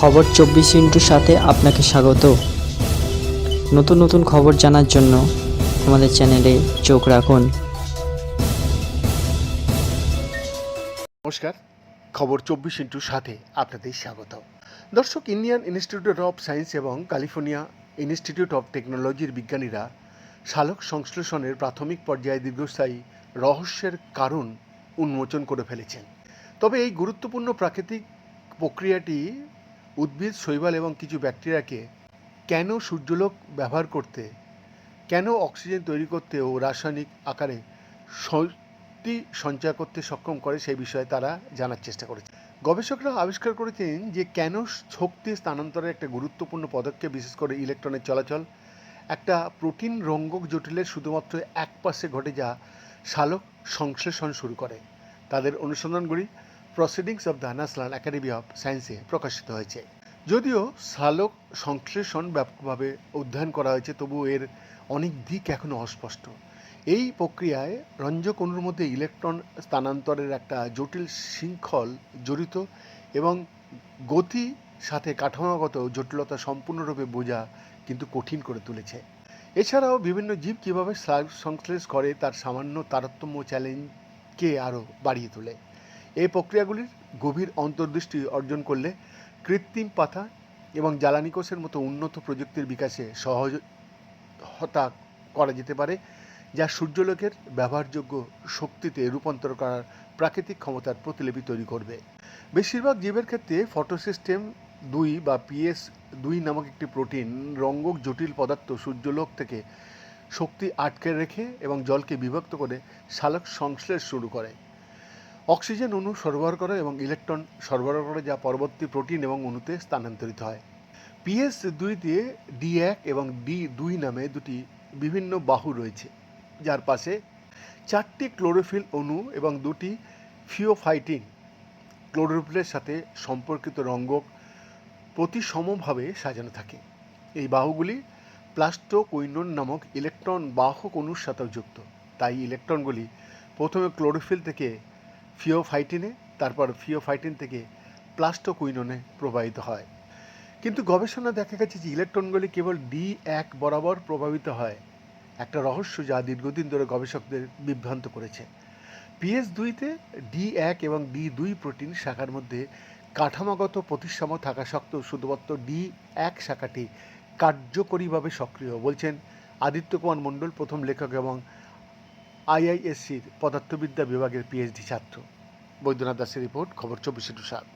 খবর চব্বিশ ইন্টুর সাথে আপনাকে স্বাগত। নতুন নতুন খবর জানার জন্য আমাদের চ্যানেলে চোখ রাখুন। নমস্কার, খবর চব্বিশ ইন্টুর সাথে আপনাদের স্বাগত। দর্শক, ইন্ডিয়ান ইনস্টিটিউট অফ সায়েন্স এবং ক্যালিফোর্নিয়া ইনস্টিটিউট অফ টেকনোলজির বিজ্ঞানীরা শালক সংশ্লেষণের প্রাথমিক পর্যায়ে দীর্ঘস্থায়ী রহস্যের কারণ উন্মোচন করে ফেলেছেন। তবে এই গুরুত্বপূর্ণ প্রাকৃতিক প্রক্রিয়াটি উদ্ভিদ, শৈবাল এবং কিছু ব্যাকটেরিয়াকে কেন সূর্যলোক ব্যবহার করতে, কেন অক্সিজেন তৈরি করতে ও রাসায়নিক আকারে শক্তি সঞ্চয় করতে সক্ষম করে সেই বিষয়ে তারা জানার চেষ্টা করেছে। গবেষকরা আবিষ্কার করেছেন যে কেন শক্তি স্থানান্তরের একটা গুরুত্বপূর্ণ পদক্ষেপ, বিশেষ করে ইলেকট্রনের চলাচল, একটা প্রোটিন রঙ্গক জটিলের শুধুমাত্র এক পাশে ঘটে যা শালক সংশ্লেষণ শুরু করে। তাদের অনুসন্ধানগুলি proceedings of the national academy of সায়েন্সে প্রকাশিত হয়েছে। যদিও শালক সংশ্লেষণ ব্যাপকভাবে অধ্যয়ন করা হয়েছে তবু এর অনেক দিক এখনও অস্পষ্ট। এই প্রক্রিয়ায় রঞ্জক অণুর মধ্যে ইলেকট্রন স্থানান্তরের একটা জটিল শৃঙ্খল জড়িত এবং গতি সাথে কাঠামোগত জটিলতা সম্পূর্ণরূপে বোঝা কিন্তু কঠিন করে তুলেছে। এছাড়াও বিভিন্ন জীব কীভাবে সংশ্লেষ করে, তার সামান্য তারতম্য চ্যালেঞ্জকে আরও বাড়িয়ে তোলে। এই প্রক্রিয়াগুলির গভীর অন্তর্দৃষ্টি অর্জন করলে কৃত্রিম পাতা এবং জ্বালানি কোষের মতো উন্নত প্রযুক্তির বিকাশে সহজতা করা যেতে পারে, যা সূর্যলোকের ব্যবহারযোগ্য শক্তিতে রূপান্তর করার প্রাকৃতিক ক্ষমতার প্রতিলিপি তৈরি করবে। বেশিরভাগ জীবের ক্ষেত্রে ফটোসিস্টেম দুই বা পিএস দুই নামক একটি প্রোটিন রঙ্গক জটিল পদার্থ সূর্যলোক থেকে শক্তি আটকে রেখে এবং জলকে বিভক্ত করে শালক সংশ্লেষ শুরু করে। অক্সিজেন অণু সরবরাহ করে এবং ইলেকট্রন সরবরাহ করে যা পরবর্তী প্রোটিন এবং অণুতে স্থানান্তরিত হয়। পিএস দুইতে ডি এক এবং ডি দুই নামে দুটি বিভিন্ন বাহু রয়েছে, যার পাশে চারটি ক্লোরোফিল অণু এবং দুটি ফিওফাইটিন ক্লোরোফিলের সাথে সম্পর্কিত রঙ্গক প্রতিসমভাবে সাজানো থাকে। এই বাহুগুলি প্লাস্টোকুইনন নামক ইলেকট্রন বাহক অণুর সাথেও যুক্ত, তাই ইলেকট্রনগুলি প্রথমে ক্লোরোফিল থেকে ফিওফাইটিনে তারপর ফিওফাইটিন থেকে প্লাস্টোকুইননে প্রবাহিত হয়। কিন্তু গবেষণা দেখা গেছে যে ইলেকট্রনগুলি কেবল ডি এক বরাবর প্রভাবিত হয়। একটা রহস্য যা দীর্ঘদিন ধরে গবেষকদের বিভ্রান্ত করেছে। পিএস দুইতে ডি এক এবং ডি দুই প্রোটিন শাখার মধ্যে কাঠামোগত প্রতিসাম্য থাকা সত্ত্বেও শুধুমাত্র ডি এক শাখাটি কার্যকরীভাবে সক্রিয়, বলছেন আদিত্য কুমার মণ্ডল, প্রথম লেখক এবং আইআইএসসির পদার্থবিদ্যা বিভাগের পিএইচডি ছাত্র। বৈদ্যনাথ দাসের রিপোর্ট খবর চব্বিশে টু সাত